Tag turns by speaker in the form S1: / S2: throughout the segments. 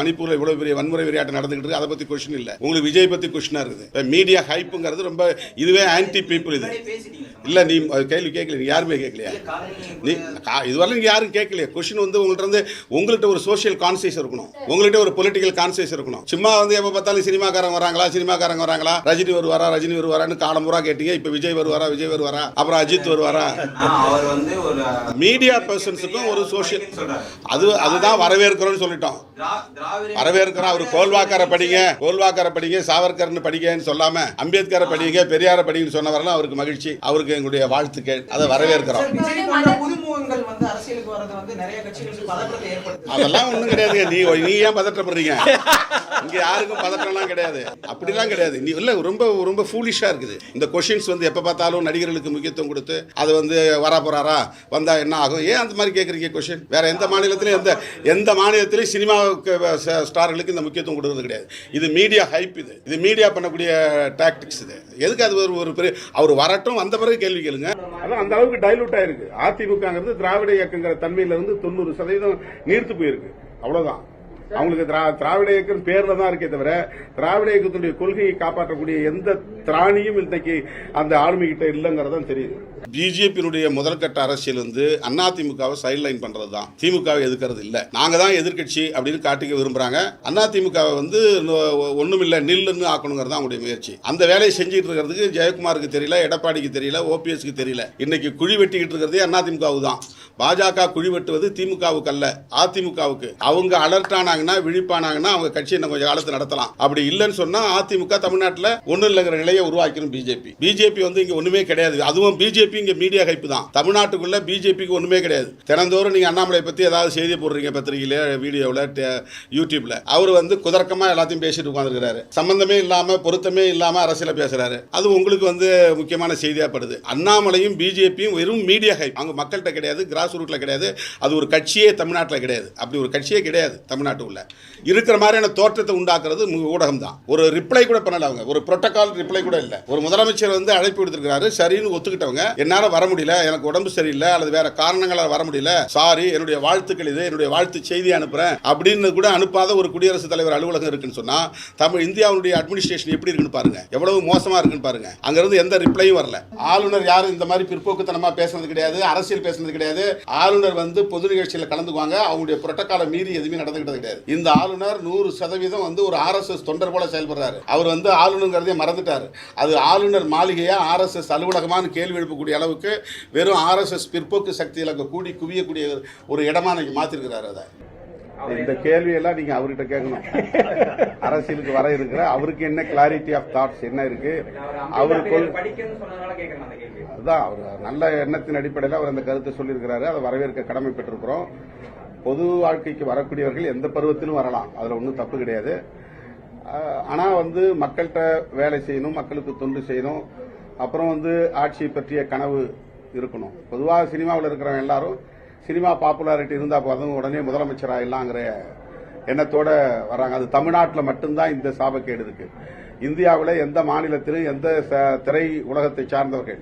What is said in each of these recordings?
S1: மணிப்பூர்ல இவ்வளவு பெரிய வன்முறை விளையாட்டு நடந்துகிட்டு இருக்கு. அதை பத்தி கொஸ்டின் இல்ல. உங்களுக்கு விஜய் பத்தி கொஸ்டினா இருக்குது. மீடியா ஹைப்புங்கிறது ரொம்ப இதுவே ஆன்டி பீப்புள் இது. இல்ல நீ கேள்வி கேட்கல நீ யாருமே கேட்கலையா? நீ இதுவரை நீங்க யாரும் கேட்கலையா? கொஸ்டின் வந்து உங்கள்ட்ட இருந்து உங்கள்கிட்ட ஒரு சோஷியல் கான்சியஸ் இருக்கணும். உங்கள்கிட்ட ஒரு பொலிட்டிக்கல் கான்சியஸ் இருக்கணும். சும்மா வந்து எப்ப பார்த்தாலும் சினிமாக்காரங்க வராங்களா? சினிமாக்காரங்க வராங்களா? ரஜினி வருவாரா? ரஜினி வருவாரான்னு காலம் பூரா கேட்டீங்க. இப்ப விஜய் வருவாரா? விஜய் வருவாரா? அப்புறம் அஜித் வருவாரா?
S2: வந்து
S1: மீடியா பர்சன்ஸுக்கும் ஒரு சோஷியல் அது அதுதான் வரவேற்கிறோம்னு சொல்லிட்டோம். வரவேற்கிறோம் அவர் கோல்வாக்கார படிங்க கோல்வாக்கார படிங்க சாவர்கர்னு படிங்கன்னு சொல்லாம அம்பேத்கரை படிங்க பெரியார படிங்கன்னு சொன்னவரெல்லாம் அவருக்கு மகிழ்ச்சி அவருக்கு எங்களுடைய வாழ்த்துக்கள் அதை வரவேற்கிறோம். அதெல்லாம் ஒண்ணும் கிடையாதுங்க. நீ நீ ஏன் பதற்றப்படுறீங்க? இங்க யாருக்கும் பதற்றம்லாம் கிடையாது. அப்படிலாம் கிடையாது. நீ இல்ல ரொம்ப ரொம்ப ஃபூலிஷா இருக்குது. இந்த கொஷின்ஸ் வந்து எப்ப பார்த்தாலும் நடிகர்களுக்கு முக்கியத்துவம் கொடுத்து அது வந்து வரா போறாரா? வந்தா என்ன ஆகும்? ஏன் அந்த மாதிரி கேட்குறீங்க கொஷின் வேற எந்த மாநிலத்திலும் எந்த எந்த மாநிலத்திலும் சினிமாவுக்கு ஸ்டார்களுக்கு இந்த முக்கியத்துவம் கொடுக்கறது கிடையாது. இது மீடியா ஹைப் இது. இது மீடியா பண்ணக்கூடிய டாக்டிக்ஸ் இது. எதுக்கு அது ஒரு ஒரு பெரிய அவர் வரட்டும் வந்த பிறகு கேள்வி கேளுங்க. அதான் அந்த அளவுக்கு டைலூட் ஆயிருக்கு. அதிமுகங்கிறது திராவிட இயக்கங்கிற தன்மையில இருந்து தொண்ணூறு சதவீதம் நீர்த்து போயிருக்கு. அவ்வளவுதான். அவங்களுக்கு திரா- திராவிட இயக்கம் பேர்ல தான் இருக்கே தவிர திராவிட இயக்கத்துடைய கொள்கையை காப்பாற்றக்கூடிய எந்த திராணியும் இன்றைக்கு அந்த ஆளுமை கிட்ட இல்லைங்கிறதான் தெரியுது. பிஜேபியினுடைய முதல்கட்ட அரசியல் வந்து அதிமுகவை சைட் லைன் பண்றது தான் திமுகவை எதிர்க்கிறது இல்ல. நாங்க தான் எதிர்க்கட்சி அப்படின்னு காட்டிக்க விரும்புறாங்க. அதிமுகவை வந்து ஒண்ணும் இல்ல நில்லுன்னு ஆக்கணுங்கிறது தான் அவங்களுடைய முயற்சி. அந்த வேலையை செஞ்சுட்டு இருக்கிறதுக்கு ஜெயக்குமாருக்கு தெரியல எடப்பாடிக்கு தெரியல ஓபிஎஸ்க்கு தெரியல. இன்னைக்கு குழி வெட்டிக்கிட்டு இருக்கிறதே அதிமுகவுக்கு தான் பாஜக குழி வெட்டுவது திமுகவுக்கு அல்ல அதிமுகவுக்கு. அவங்க அலர்ட் ஆனாங்கன்னா விழிப்பானாங்கன்னா அவங்க கட்சி இன்னும் கொஞ்சம் காலத்து நடத்தலாம். அப்படி இல்லைன்னு சொன்னா அதிமுக தமிழ்நாட்டில் ஒன்றும் இல்லைங்கிற நிலையை உருவாக்கணும் பிஜேபி. பிஜேபி வந்து இங்கே ஒன்றுமே கிடையாது. அதுவும் பிஜேபி இங்கே மீடியா ஹைப்பு தான். தமிழ்நாட்டுக்குள்ள பிஜேபிக்கு ஒன்றுமே கிடையாது. தினந்தோறும் நீங்கள் அண்ணாமலை பற்றி ஏதாவது செய்தி போடுறீங்க பத்திரிகையில வீடியோவில் யூடியூப்ல. அவர் வந்து குதர்க்கமாக எல்லாத்தையும் பேசிட்டு உட்காந்துருக்கிறாரு சம்பந்தமே இல்லாமல் பொருத்தமே இல்லாமல் அரசியல் பேசுறாரு. அது உங்களுக்கு வந்து முக்கியமான செய்தியாகப்படுது படுது. அண்ணாமலையும் பிஜேபியும் வெறும் மீடியா ஹைப் அவங்க மக்கள்கிட்ட கிடையாது கிராஸ் ரூட்ல கிடையாது. அது ஒரு கட்சியே தமிழ்நாட்டில் கிடையாது. அப்படி ஒரு கட்சியே கிடையாது தமிழ்நாட்டுக்குள்ள. இருக்கிற மாதிரியான தோற்றத்தை உண்டாக்குறது ஊடகம் தான் ஒரு ரிப்ளை கூட பண்ணல அவங்க. ஒரு ப்ரோட்டோகால் ரிப்ளை கூட இல்லை. ஒரு முதலமைச்சர் வந்து அழைப்பு விடுத்திருக்கிறாரு. சரின்னு ஒத்துக்கிட்டவங்க. என்னால் வர முடியல. எனக்கு உடம்பு சரியில்லை அல்லது வேற காரணங்களால் வர முடியல. சாரி என்னுடைய வாழ்த்துக்கள் இது. என்னுடைய வாழ்த்து செய்தி அனுப்புறேன். அப்படின்னு கூட அனுப்பாத ஒரு குடியரசுத் தலைவர் அலுவலகம் இருக்குன்னு சொன்னா தமிழ் இந்தியாவுடைய அட்மினிஸ்ட்ரேஷன் எப்படி இருக்குன்னு பாருங்க. எவ்வளவு மோசமா இருக்குன்னு பாருங்க. அங்கேருந்து எந்த ரிப்ளையும் வரல. ஆளுநர் யாரும் இந்த மாதிரி பிற்போக்குத்தனமா பேசுனது கிடையாது. அரசியல் பேசுனது கிடையாது. ஆளுநர் வந்து பொது நிகழ்ச்சியில் கலந்துக்குவாங்க. அவங்களுடைய புரட்டக்கால மீறி எதுவுமே நடந்துகிட்டது கிடையாது. இந்த ஆளுநர் நூறு சதவீதம் வந்து ஒரு ஆர்எஸ்எஸ் தொண்டர் போல செயல்படுறாரு. அவர் வந்து ஆளுநருங்கிறதே மறந்துட்டாரு. அது ஆளுநர் மாளிகையா ஆர்எஸ்எஸ் அலுவலகமானு கேள்வி எழுப்பக்கூடிய அளவுக்கு வெறும் ஆர்எஸ்எஸ் பிற்போக்கு சக்தியில் அங்கே கூடி குவியக்கூடிய ஒரு இடமா இன்னைக்கு மாற்றிருக்கிறார் அதை. இந்த கேள்வியெல்லாம் நீங்க அவர்கிட்ட கேட்கணும். அரசியலுக்கு வர இருக்கிற அவருக்கு என்ன கிளாரிட்டி ஆஃப் தாட்ஸ் என்ன இருக்கு? அவர் கொள்
S2: படிக்கணும்னு சொன்னதுனால கேட்கறேன் அந்த கேள்வி
S1: அதுதான் அவர் நல்ல எண்ணத்தின் அடிப்படையில் அவர் அந்த கருத்தை சொல்லியிருக்கிறாரு. அதை வரவேற்க கடமைப்பட்டிருக்கிறோம். பொது வாழ்க்கைக்கு வரக்கூடியவர்கள் எந்த பருவத்திலும் வரலாம். அதுல ஒன்றும் தப்பு கிடையாது. ஆனா வந்து மக்கள்கிட்ட வேலை செய்யணும் மக்களுக்கு தொண்டு செய்யணும். அப்புறம் வந்து ஆட்சியை பற்றிய கனவு இருக்கணும். பொதுவாக சினிமாவில் இருக்கிறவங்க எல்லாரும் சினிமா பாப்புலாரிட்டி இருந்தால் போதும் உடனே முதலமைச்சர் ஆகிடலாங்கிற எண்ணத்தோட வராங்க அது தமிழ்நாட்டில் மட்டும்தான் இந்த சாபக்கேடு இருக்கு. இந்தியாவில் எந்த மாநிலத்திலும் எந்த ச- திரை உலகத்தை சார்ந்தவர்கள்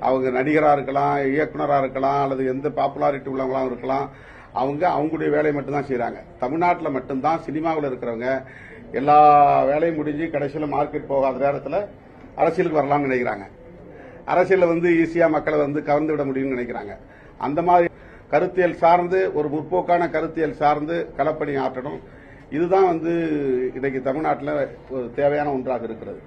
S1: அவங்க நடிகராக இருக்கலாம் இயக்குனராக இருக்கலாம் அல்லது எந்த பாப்புலாரிட்டி உள்ளவங்களாக இருக்கலாம் அவங்க அவங்களுடைய வேலையை மட்டும்தான் செய்கிறாங்க தமிழ்நாட்டில் மட்டும்தான் சினிமாவில் இருக்கிறவங்க எல்லா வேலையும் முடிஞ்சு கடைசியில் மார்க்கெட் போகாத நேரத்தில் அரசியலுக்கு வரலாம்னு நினைக்கிறாங்க. அரசியலில் வந்து ஈஸியாக மக்களை வந்து கவர்ந்து விட முடியும்னு நினைக்கிறாங்க. அந்த மாதிரி கருத்தியல் சார்ந்து ஒரு முற்போக்கான கருத்தியல் சார்ந்து களப்பணி ஆற்றணும். இதுதான் வந்து இன்னைக்கு தமிழ்நாட்டில் ஒரு தேவையான ஒன்றாக இருக்கிறது.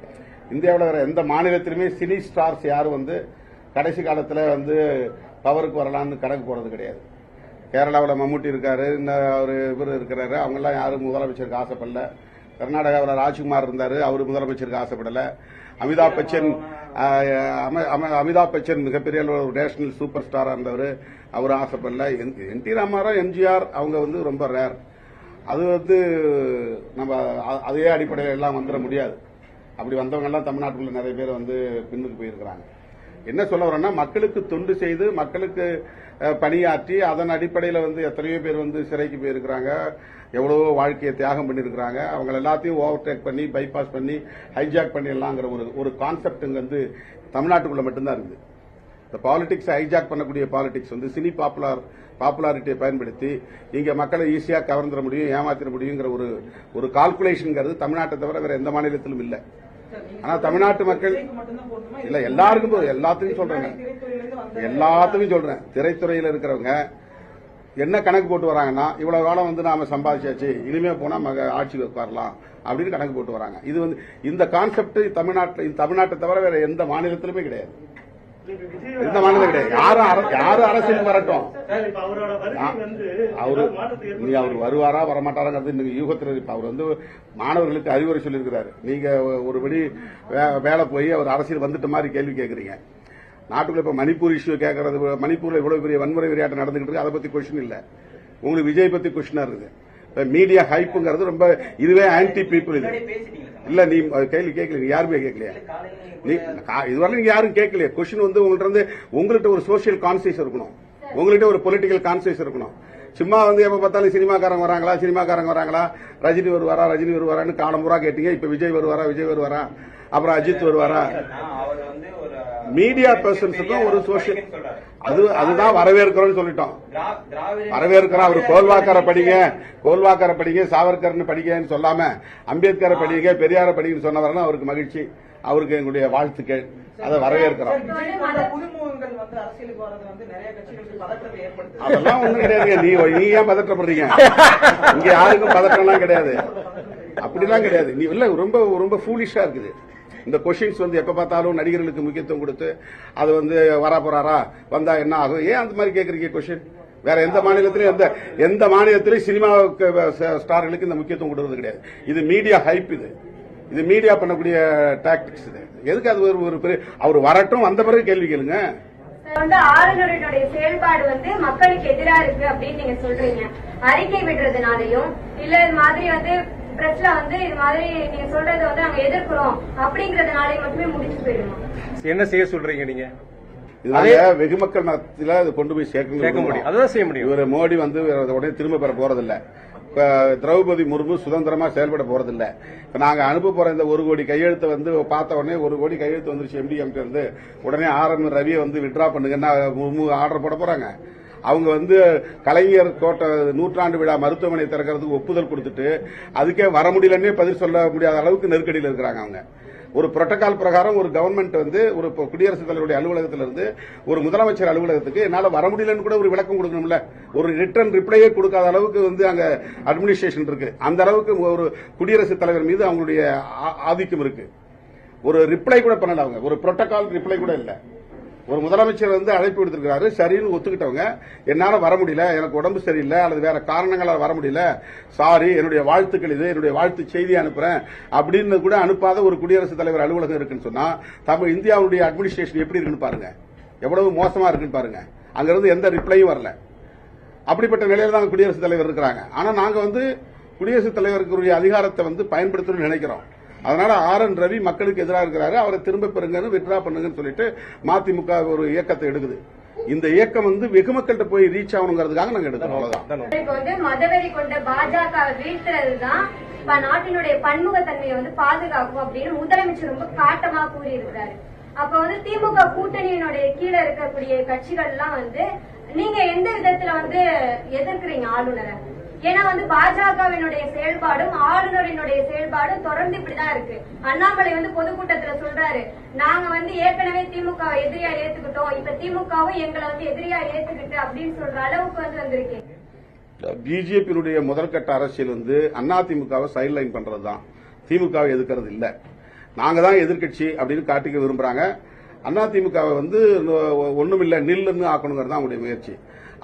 S1: இந்தியாவில் வேற எந்த மாநிலத்திலுமே சினி ஸ்டார்ஸ் யாரும் வந்து கடைசி காலத்தில் வந்து பவருக்கு வரலாம்னு கணக்கு போறது கிடையாது. கேரளாவில் மம்முட்டி இருக்காரு இந்த அவர் இவர் இருக்கிறாரு. அவங்கெல்லாம் யாரும் முதலமைச்சருக்கு ஆசைப்படல. கர்நாடகாவில் ராஜ்குமார் இருந்தார் அவர் முதலமைச்சருக்கு ஆசைப்படலை. அமிதாப் பச்சன் அம- அம- அமிதாப் பச்சன் மிகப்பெரிய ஒரு நேஷனல் சூப்பர் ஸ்டாராக இருந்தவர். அவர் ஆசைப்படல என் டி ராமாராவ் எம்ஜிஆர் அவங்க வந்து ரொம்ப ரேர் அது வந்து நம்ம அதே அடிப்படையில் எல்லாம் வந்துட முடியாது. அப்படி வந்தவங்கெல்லாம் தமிழ்நாட்டில் தமிழ்நாட்டுக்குள்ள நிறைய பேர் வந்து பின்னுக்கு போயிருக்கிறாங்க. என்ன சொல்ல வரேன்னா மக்களுக்கு தொண்டு செய்து மக்களுக்கு பணியாற்றி அதன் அடிப்படையில் வந்து எத்தனையோ பேர் வந்து சிறைக்கு போயிருக்கிறாங்க. எவ்வளவோ வாழ்க்கையை தியாகம் பண்ணியிருக்கிறாங்க. அவங்க எல்லாத்தையும் ஓவர்டேக் பண்ணி பைபாஸ் பண்ணி ஹைஜாக் பண்ணிடலாங்கிற ஒரு ஒரு கான்செப்ட் வந்து தமிழ்நாட்டுக்குள்ள மட்டும்தான் இருக்குது. இந்த பாலிடிக்ஸ் ஹைஜாக் பண்ணக்கூடிய பாலிடிக்ஸ் வந்து சினி பாப்புலர் பாப்புலாரிட்டியை பயன்படுத்தி இங்கே மக்களை ஈஸியாக கவர்ந்துட முடியும் ஏமாத்திட முடியுங்கிற ஒரு ஒரு கால்குலேஷனுங்கிறது தமிழ்நாட்டை தவிர வேற எந்த மாநிலத்திலும் இல்லை. ஆனா தமிழ்நாட்டு மக்கள்
S3: இல்லை
S1: இல்ல எல்லாருக்கும் பொருந்தும். எல்லாத்துக்கும் சொல்றேங்க.
S3: எல்லாத்தையும்
S1: எல்லாத்துக்கும் சொல்றேன். திரைத்துறையில் இருக்கிறவங்க என்ன கணக்கு போட்டு வராங்கன்னா இவ்வளவு காலம் வந்து நாம சம்பாதிச்சாச்சு இனிமே போனா மக ஆட்சிக்கு உட்காரலாம் அப்படின்னு கணக்கு போட்டு வராங்க. இது வந்து இந்த கான்செப்ட் தமிழ்நாட்டில் தமிழ்நாட்டை தவிர வேற எந்த மாநிலத்திலுமே கிடையாது. எந்த மாநிலம் கிடையாது. யாரும் அர- யாரும் அரசியலுக்கு வரட்டும். அவரு நீ அவர் வருவாரா வரமாட்டாராங்கிறது இன்னைக்கு யூகத்தில் இப்ப அவர் வந்து மாணவர்களுக்கு அறிவுரை சொல்லியிருக்கிறாரு. நீங்க ஒருபடி வேலை போய் அவர் அரசியல் வந்துட்ட மாதிரி கேள்வி கேட்கறீங்க நாட்டுக்குள்ள இப்ப மணிப்பூர் இஷ்யூ கேட்கறது மணிப்பூர்ல இவ்வளவு பெரிய வன்முறை விளையாட்டு நடந்துகிட்டு இருக்கு அதை பத்தி கொஸ்டின் இல்ல. உங்களுக்கு விஜய் பத்தி கொஸ்டினா இருக்குது மீடியா ஹைப்புங்கிறது ரொம்ப இதுவே ஆன்டி பீப்புள் இது? இல்ல நீ கேள்வி கேட்கல நீ யாருமே கேட்கலையா? நீ இதுவரை நீங்க யாரும் கேட்கலையே. கொஸ்டின் வந்து உங்கள்ட்ட இருந்து உங்கள்கிட்ட ஒரு சோஷியல் கான்சியஸ் இருக்கணும். உங்கள்கிட்ட ஒரு பொலிட்டிக்கல் கான்சியஸ் இருக்கணும். சும்மா வந்து எப்ப பார்த்தாலும் சினிமாக்காரங்க வராங்களா சினிமாக்காரங்க வராங்களா? ரஜினி வருவாரா ரஜினி வருவாரான்னு காலம் பூரா கேட்டீங்க. இப்ப விஜய் வருவாரா விஜய் வருவாரா? அப்புறம் அஜித் வருவாரா
S2: நான் அவர் வந்து ஒரு
S1: மீடியா பர்சன்ஸுக்கும் ஒரு
S2: சொல்றாரு.
S1: அது அதுதான் வரவேற்கிறோம்னு சொல்லிட்டோம். வரவேற்கிறோம் அவர் கோல்வாக்கரை படிங்க கோல்வாக்கரை படிங்க சாவர்கர்னு படிங்கன்னு சொல்லாம அம்பேத்கரை படிங்க பெரியார படிங்கன்னு சொன்னவரெல்லாம் அவருக்கு மகிழ்ச்சி அவருக்கு எங்களுடைய வாழ்த்துக்கள். அதை வரவேற்கிறோம். அதெல்லாம் ஒண்ணும் கிடையாதுங்க. நீ நீ ஏன் பதற்றப்படுறீங்க? இங்க யாருக்கும் பதற்றம்லாம் கிடையாது. அப்படிலாம் கிடையாது. நீ இல்ல ரொம்ப ரொம்ப ஃபூலிஷா இருக்குது. இந்த கொஷின்ஸ் வந்து எப்ப பார்த்தாலும் நடிகர்களுக்கு முக்கியத்துவம் கொடுத்து அது வந்து வரா போறாரா? வந்தா என்ன ஆகும்? ஏன் அந்த மாதிரி கேட்குறீங்க கொஷின் வேற எந்த மாநிலத்திலும் எந்த எந்த மாநிலத்திலும் சினிமா ஸ்டார்களுக்கு இந்த முக்கியத்துவம் கொடுக்கறது கிடையாது. இது மீடியா ஹைப் இது. இது மீடியா பண்ணக்கூடிய டாக்டிக்ஸ் இது. எதுக்கு அது ஒரு ஒரு பெரிய அவர் வரட்டும் வந்த பிறகு கேள்வி கேளுங்க.
S4: வந்து ஆளுநருடைய செயல்பாடு வந்து மக்களுக்கு எதிரா இருக்கு அப்படின்னு நீங்க சொல்றீங்க. அறிக்கை விடுறதுனாலையும் இல்ல இது மாதிரி வந்து பிரஸ்ல வந்து இது மாதிரி நீங்க சொல்றதை வந்து நாங்க எதிர்க்கிறோம் அப்படிங்கறதுனாலயும் மட்டுமே முடிச்சு போயிடுமா?
S5: என்ன செய்ய சொல்றீங்க நீங்க?
S1: வெகுமக்கள் மத்தியில அதை கொண்டு போய் சேர்க்க
S5: முடியும். அதுதான் செய்ய முடியும்.
S1: இவர் மோடி வந்து உடனே திரும்ப பெற போறதில்ல. இப்ப திரௌபதி முர்மு சுதந்திரமா செயல்பட போறதில்ல. இப்ப நாங்க அனுப்ப போற இந்த ஒரு கோடி கையெழுத்தை வந்து பார்த்த உடனே ஒரு கோடி கையெழுத்து வந்துருச்சு எம்டிஎம் இருந்து. உடனே ஆர் எம் ரவியை வந்து விட்ரா பண்ணுங்கன்னா முர்மு ஆர்டர் போட போறாங்க? அவங்க வந்து கலைஞர் கோட்டை நூற்றாண்டு விழா மருத்துவமனை திறக்கிறதுக்கு ஒப்புதல் கொடுத்துட்டு அதுக்கே வர முடியலன்னே பதில் சொல்ல முடியாத அளவுக்கு நெருக்கடியில் இருக்கிறாங்க அவங்க. ஒரு புரோட்டோகால் பிரகாரம் ஒரு கவர்மெண்ட் வந்து ஒரு இப்போ குடியரசுத் தலைவருடைய அலுவலகத்திலிருந்து ஒரு முதலமைச்சர் அலுவலகத்துக்கு என்னால் வர முடியலன்னு கூட ஒரு விளக்கம் கொடுக்கணும்ல. ஒரு ரிட்டர்ன் ரிப்ளையே கொடுக்காத அளவுக்கு வந்து அங்க அட்மினிஸ்ட்ரேஷன் இருக்கு. அந்த அளவுக்கு ஒரு குடியரசுத் தலைவர் மீது அவங்களுடைய ஆ- ஆதிக்கம் இருக்கு. ஒரு ரிப்ளை கூட பண்ணல அவங்க. ஒரு புரோட்டோகால் ரிப்ளை கூட இல்லை. ஒரு முதலமைச்சர் வந்து அழைப்பு விடுத்திருக்கிறாரு. சரின்னு ஒத்துக்கிட்டவங்க. என்னால வர முடியல. எனக்கு உடம்பு சரியில்லை. அல்லது வேற காரணங்களால் வர முடியல. சாரி என்னுடைய வாழ்த்துக்கள் இது. என்னுடைய வாழ்த்து செய்தி அனுப்புறேன். அப்படின்னு கூட அனுப்பாத ஒரு குடியரசுத் தலைவர் அலுவலகம் இருக்குன்னு சொன்னா தமிழ் இந்தியாவுடைய அட்மினிஸ்ட்ரேஷன் எப்படி இருக்குன்னு பாருங்க. எவ்வளவு மோசமா இருக்குன்னு பாருங்க. அங்கிருந்து எந்த ரிப்ளையும் வரல. அப்படிப்பட்ட நிலையில தான் குடியரசுத் தலைவர் இருக்கிறாங்க. ஆனா நாங்க வந்து குடியரசுத் தலைவருக்குரிய அதிகாரத்தை வந்து பயன்படுத்தணும்னு நினைக்கிறோம். அதனால ஆர் என் ரவி மக்களுக்கு எதிராக இருக்கிறாரு. அவரை திரும்ப பெறுங்கன்னு வித்ரா பண்ணுங்கன்னு சொல்லிட்டு மதிமுக ஒரு இயக்கத்தை எடுக்குது. இந்த இயக்கம் வந்து வெகு மக்கள்கிட்ட போய் ரீச் ஆகணுங்கிறதுக்காக நாங்க எடுக்கிறோம். அவ்வளவுதான்.
S4: இப்ப வந்து மதவெறி கொண்ட பாஜக வீழ்த்துறதுதான் இப்ப நாட்டினுடைய பன்முகத்தன்மையை வந்து பாதுகாக்கும் அப்படின்னு முதலமைச்சர் ரொம்ப காட்டமா கூறியிருக்கிறாரு. அப்ப வந்து திமுக கூட்டணியினுடைய கீழே இருக்கக்கூடிய கட்சிகள் எல்லாம் வந்து நீங்க எந்த விதத்துல வந்து எதிர்க்கிறீங்க ஆளுநரை? ஏன்னா வந்து பாஜகவினுடைய செயல்பாடும் ஆளுநரினுடைய செயல்பாடும் தொடர்ந்து இப்படிதான் இருக்கு. அண்ணாமலை வந்து பொதுக்கூட்டத்துல சொல்றாரு நாங்க வந்து ஏற்கனவே திமுக எதிரியா ஏத்துக்கிட்டோம். இப்ப திமுகவும் எங்களை வந்து எதிரியா ஏத்துக்கிட்டு அப்படின்னு சொல்ற அளவுக்கு வந்து வந்திருக்கேன்
S1: பிஜேபியினுடைய முதற்கட்ட அரசியல் வந்து அதிமுகவை சைட் லைன் பண்றதுதான். திமுகவை எதிர்க்கிறது இல்ல. நாங்க தான் எதிர்க்கட்சி அப்படின்னு காட்டிக்க விரும்புறாங்க. அதிமுகவை வந்து ஒண்ணுமில்ல நில்லுன்னு ஆக்கணுங்கிறது தான் அவங்களுடைய முயற்சி.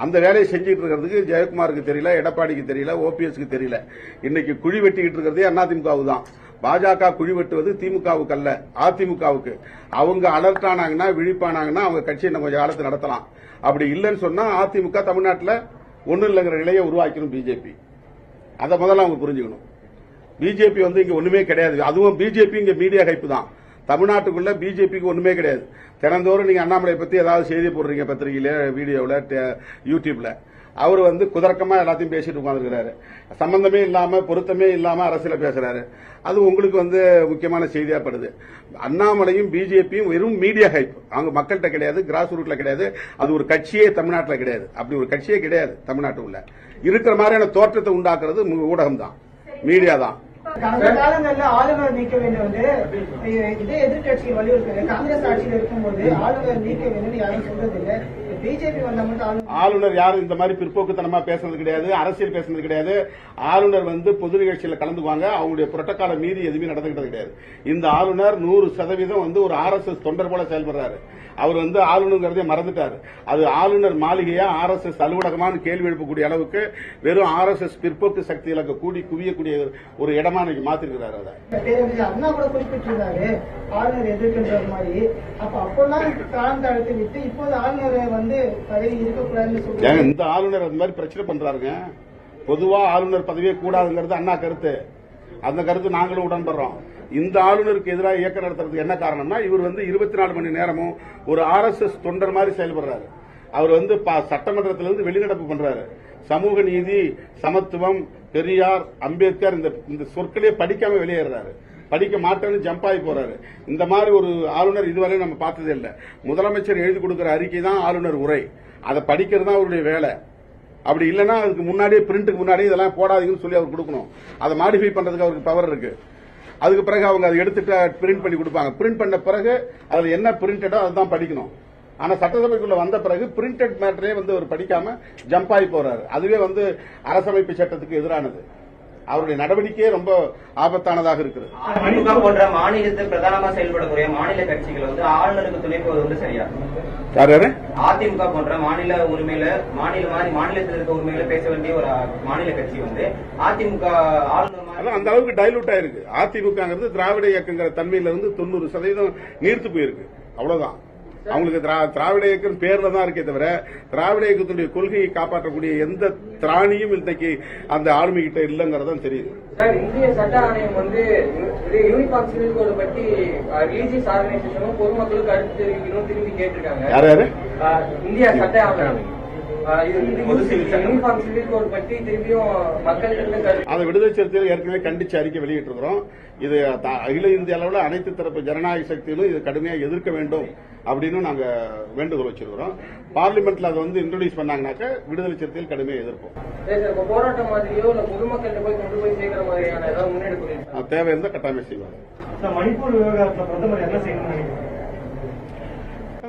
S1: அந்த வேலையை செஞ்சுட்டு இருக்கிறதுக்கு ஜெயக்குமாருக்கு தெரியல எடப்பாடிக்கு தெரியல ஓபிஎஸ்க்கு தெரியல. இன்னைக்கு குழி வெட்டிக்கிட்டு இருக்கிறதே அதிமுகவு தான். பாஜக குழி வெட்டுவது திமுகவுக்கு அல்ல அதிமுகவுக்கு. அவங்க அலர்ட் ஆனாங்கன்னா விழிப்பானாங்கன்னா அவங்க கட்சியை நம்ம கொஞ்சம் காலத்து நடத்தலாம். அப்படி இல்லைன்னு சொன்னா அதிமுக தமிழ்நாட்டில் ஒன்றும் இல்லைங்கிற நிலையை உருவாக்கணும் பிஜேபி அதை முதல்ல அவங்க புரிஞ்சுக்கணும். பிஜேபி வந்து இங்க ஒண்ணுமே கிடையாது. அதுவும் பிஜேபி இங்க மீடியா ஹைப்பு தான். தமிழ்நாட்டுக்குள்ள பிஜேபிக்கு ஒண்ணுமே கிடையாது. தினந்தோறும் நீங்க அண்ணாமலை பத்தி ஏதாவது செய்தி போடுறீங்க பத்திரிகையில வீடியோவில் யூடியூப்ல. அவர் வந்து குதர்க்கமா எல்லாத்தையும் பேசிட்டு உட்காந்துருக்கிறாரு சம்பந்தமே இல்லாம பொருத்தமே இல்லாம அரசியல பேசுறாரு. அது உங்களுக்கு வந்து முக்கியமான செய்தியா படுது. அண்ணாமலையும் பிஜேபியும் வெறும் மீடியா ஹைப் அவங்க மக்கள்கிட்ட கிடையாது கிராஸ் ரூட்ல கிடையாது. அது ஒரு கட்சியே தமிழ்நாட்டில் கிடையாது. அப்படி ஒரு கட்சியே கிடையாது தமிழ்நாட்டுக்குள்ள. இருக்கிற மாதிரியான தோற்றத்தை உண்டாக்குறது ஊடகம் தான் மீடியா தான்
S3: கடந்த காலங்கள்ல ஆளுநர் நீக்க வேண்டும் வந்து இதே எதிர்கட்சி வலியுறுத்தது காங்கிரஸ் ஆட்சியில் இருக்கும்போது ஆளுநர் நீக்க வேண்டும் யாரும் சொல்றது ஆளுநர்
S1: யாரும் இந்த மாதிரி பிற்போக்குத்தனமா பேசுறது கிடையாது அரசியல் பேசுறது கிடையாது. ஆளுநர் வந்து பொது நிகழ்ச்சியில கலந்துக்குவாங்க அவங்களுடைய புரோட்டோகால மீறி எதுவுமே நடந்துகிட்டது கிடையாது. இந்த ஆளுநர் நூறு சதவீதம் வந்து ஒரு ஆர்எஸ்எஸ் தொண்டர் போல செயல்படுறாரு. அவர் வந்து ஆளுநர்ங்கிறதே மறந்துட்டாரு. அது ஆளுநர் மாளிகையா ஆர்எஸ்எஸ் அலுவலகமானு கேள்வி எழுப்பக்கூடிய அளவுக்கு வெறும் ஆர்எஸ்எஸ் பிற்போக்கு சக்திகளுக்கு கூடி குவியக்கூடிய ஒரு இடமா இன்னைக்கு மாத்திருக்கிறாரு அதை
S3: அண்ணா கூட குறிப்பிட்டிருந்தாரு ஆளுநர் எதிர்க்கின்ற மாதிரி. அப்ப அப்பெல்லாம் காலம் விட்டு இப்போது ஆளுநரை வந்து பதவி இருக்கக்கூடாதுன்னு
S1: ஏங்க
S3: சொல்றாங்க
S1: இந்த ஆளுநர் அந்த மாதிரி பிரச்சனை பண்றாருங்க. பொதுவா ஆளுநர் பதவியே கூடாதுங்கிறது அண்ணா கருத்து. அந்த கருத்து நாங்களும் உடன்படுறோம். இந்த ஆளுநருக்கு எதிராக இயக்கம் நடத்துறதுக்கு என்ன காரணம்னா இவர் வந்து இருபத்தி நாலு மணி நேரமும் ஒரு ஆர்எஸ்எஸ் தொண்டர் மாதிரி செயல்படுறாரு. அவர் வந்து சட்டமன்றத்திலிருந்து வெளிநடப்பு பண்றாரு. சமூக நீதி சமத்துவம் பெரியார் அம்பேத்கர் இந்த இந்த சொற்களே படிக்காம வெளியேறாரு படிக்க மாட்டேன்னு ஜம்ப் ஆகி போறாரு. இந்த மாதிரி ஒரு ஆளுநர் இதுவரை நம்ம பார்த்ததே இல்லை. முதலமைச்சர் எழுதி கொடுக்குற அறிக்கை தான் ஆளுநர் உரை. அதை படிக்கிறது தான் அவருடைய வேலை. அப்படி இல்லைன்னா அதுக்கு முன்னாடியே பிரிண்ட்டுக்கு முன்னாடியே இதெல்லாம் போடாதீங்கன்னு சொல்லி அவர் கொடுக்கணும். அதை மாடிஃபை பண்றதுக்கு அவருக்கு பவர் இருக்கு. அதுக்கு பிறகு அவங்க அதை எடுத்துட்டு பிரிண்ட் பண்ணி கொடுப்பாங்க. பிரிண்ட் பண்ண பிறகு அதில் என்ன பிரிண்டடோ அதுதான் படிக்கணும். ஆனா சட்டசபைக்குள்ள வந்த பிறகு பிரிண்டட் மேட்டரே வந்து அவர் படிக்காம ஜம்ப் ஆகி போறாரு. அதுவே வந்து அரசமைப்பு சட்டத்துக்கு எதிரானது. அவருடைய நடவடிக்கையே ரொம்ப ஆபத்தானதாக இருக்குது
S2: அதிமுக போன்ற மாநிலத்தில் பிரதானமா செயல்படக்கூடிய மாநில கட்சிகள் வந்து ஆளுநருக்கு துணை போவது வந்து சரியா?
S1: யார்
S2: அதிமுக போன்ற மாநில உரிமையில மாநில மாதிரி மாநிலத்தில் இருக்க உரிமையில பேச வேண்டிய ஒரு மாநில கட்சி வந்து அதிமுக ஆளுநர்
S1: அந்த அளவுக்கு டைலூட் ஆயிருக்கு. அதிமுகங்கிறது திராவிட இயக்கங்கிற தன்மையில இருந்து தொண்ணூறு சதவீதம் நீர்த்து போயிருக்கு. அவ்வளவுதான். அவங்களுக்கு திரா- திராவிட இயக்கம் பேர்ல தான் இருக்கே தவிர திராவிட இயக்கத்துடைய கொள்கையை காப்பாற்றக்கூடிய எந்த திராணியும் இன்னைக்கு அந்த ஆளுமை கிட்ட இல்லைங்கிறதான் தெரியுது.
S6: சார் இந்திய சட்ட ஆணையம் வந்து யூனிஃபார்ம் சிவில் கோடு பற்றி ரிலீஜியஸ் ஆர்கனைசேஷனும் பொதுமக்களுக்கு அடுத்து தெரிவிக்கணும் திரும்பி கேட்டிருக்காங்க.
S1: யார் யாரு?
S6: இந்திய சட்ட ஆணையம்.
S1: அதை விடுதலை சிறுத்தைகள் ஏற்கனவே கண்டிச்சு அறிக்கை வெளியிட்டிருக்கிறோம். இது அகில இந்திய அளவில் அனைத்து தரப்பு ஜனநாயக சக்திகளும் இது கடுமையாக எதிர்க்க வேண்டும் அப்படின்னு நாங்க வேண்டுகோள் வச்சிருக்கிறோம். பார்லிமெண்ட்ல அதை வந்து இன்ட்ரோடியூஸ் பண்ணாங்கனாக்க விடுதலை சிறுத்தைகள் கடுமையாக எதிர்ப்போம்.
S6: சரி சார் இப்போ போராட்டம் மாதிரியோ இல்ல பொதுமக்கள்கிட்ட போய் கொண்டு போய் சேர்க்கிற மாதிரியான ஏதாவது முன்னெடுப்பு இருக்கா?
S1: அது தேவை இருந்தால் கட்டாயமே செய்வாங்க.
S7: சார், மணிப்பூர் விவகாரத்துல பிரதமர் என்ன செய்யணும்னு நினைக்கிறீங்க?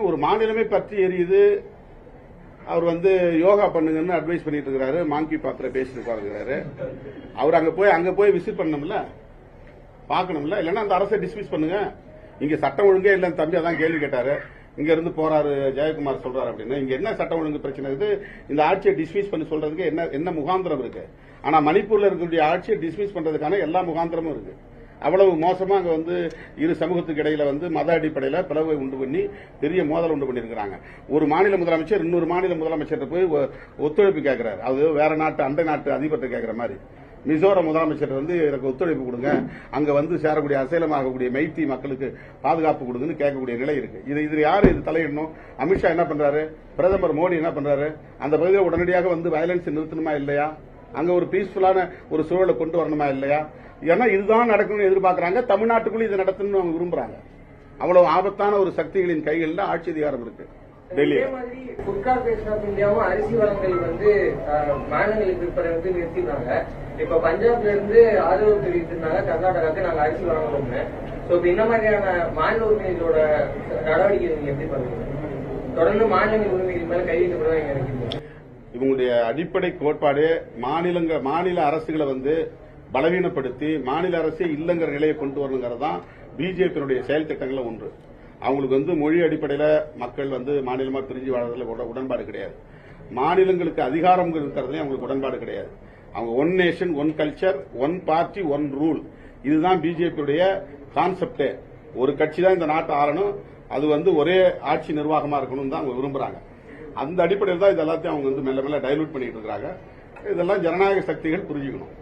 S1: ஒரு மாநிலமே பற்றி எரியுது அவர் வந்து யோகா பண்ணுங்கன்னு அட்வைஸ் பண்ணிட்டு இருக்கிறாரு மாங்கி பாத்திர பேசிட்டு அவர் அங்க போய் அங்க போய் விசிட் பண்ணணும்ல? பார்க்கணும்ல? இல்லைன்னா அந்த அரசை டிஸ்மிஸ் பண்ணுங்க. இங்க சட்டம் ஒழுங்கே இல்லைன்னு தம்பி அதான் கேள்வி கேட்டாரு. இங்க இருந்து போறாரு ஜெயக்குமார் சொல்றாரு அப்படின்னு. இங்க என்ன சட்டம் ஒழுங்கு பிரச்சனை இருக்குது இந்த ஆட்சியை டிஸ்மிஸ் பண்ணி சொல்றதுக்கு என்ன என்ன முகாந்திரம் இருக்கு? ஆனா மணிப்பூர்ல இருக்கக்கூடிய ஆட்சியை டிஸ்மிஸ் பண்றதுக்கான எல்லா முகாந்திரமும் இருக்கு. அவ்வளவு மோசமா அங்க வந்து இரு சமூகத்துக்கு இடையில வந்து மத அடிப்படையில பிளவை உண்டு பண்ணி பெரிய மோதல் உண்டு பண்ணியிருக்கிறாங்க. ஒரு மாநில முதலமைச்சர் இன்னொரு மாநில முதலமைச்சர் போய் ஒத்துழைப்பு கேட்கிறாரு அது வேற நாட்டு அண்டை நாட்டு அதிபர்கிட்ட கேட்கிற மாதிரி. மிசோரம் முதலமைச்சர் வந்து எனக்கு ஒத்துழைப்பு கொடுங்க. அங்க வந்து சேரக்கூடிய அசைலமாகக்கூடிய மைத்தி மக்களுக்கு பாதுகாப்பு கொடுங்கன்னு கேட்கக்கூடிய நிலை இருக்கு. இது இது யாரு இது தலையிடணும்? அமித்ஷா என்ன பண்றாரு? பிரதமர் மோடி என்ன பண்றாரு? அந்த பகுதியில் உடனடியாக வந்து வயலன்ஸ் நிறுத்தணுமா இல்லையா? அங்க ஒரு பீஸ்ஃபுல்லான ஒரு சூழலை கொண்டு வரணுமா இல்லையா? ஏன்னா இதுதான் நடக்கணும்னு எதிர்பார்க்கறாங்க. தமிழ்நாட்டுக்குள்ள இதை நடத்தணும்னு அவங்க விரும்புறாங்க. அவ்வளவு ஆபத்தான ஒரு சக்திகளின் கைகளில் ஆட்சி அதிகாரம் இருக்கு.
S6: டெல்லி கார்பரேஷன் ஆஃப் இந்தியாவும் அரிசி வளங்கள் வந்து மாநிலங்களுக்கு விற்பனை வந்து நிறுத்தினாங்க இப்ப பஞ்சாப்ல இருந்து ஆதரவு தெரிவித்திருந்தாங்க கர்நாடகாவுக்கு நாங்க அரிசி வழங்கணும்னு. சோ இப்ப இந்த மாதிரியான மாநில உரிமைகளோட நடவடிக்கை நீங்க எப்படி பண்ணுவீங்க தொடர்ந்து மாநில உரிமைகள் மேல கையெழுத்து நினைக்கிறீங்க?
S1: இவங்களுடைய அடிப்படை கோட்பாடு மாநிலங்க மாநில அரசுகளை வந்து பலவீனப்படுத்தி மாநில அரசே இல்லைங்கிற நிலையை கொண்டு வரணுங்கிறது தான் பிஜேபியினுடைய செயல் திட்டங்களில் ஒன்று. அவங்களுக்கு வந்து மொழி அடிப்படையில் மக்கள் வந்து மாநிலமாக பிரிஞ்சு வாழ்றதுல உடன்பாடு கிடையாது. மாநிலங்களுக்கு அதிகாரம் இருக்கிறதுலையும் அவங்களுக்கு உடன்பாடு கிடையாது. அவங்க one nation one culture one party one rule இதுதான் பிஜேபியுடைய கான்செப்டே ஒரு கட்சி தான் இந்த நாட்டை ஆளணும். அது வந்து ஒரே ஆட்சி நிர்வாகமாக இருக்கணும்னு தான் அவங்க விரும்புறாங்க. அந்த அடிப்படையில் தான் இது எல்லாத்தையும் அவங்க வந்து மெல்ல மெல்ல டைலூட் பண்ணிட்டு இருக்காங்க இதெல்லாம் ஜனநாயக சக்திகள் புரிஞ்சுக்கணும்.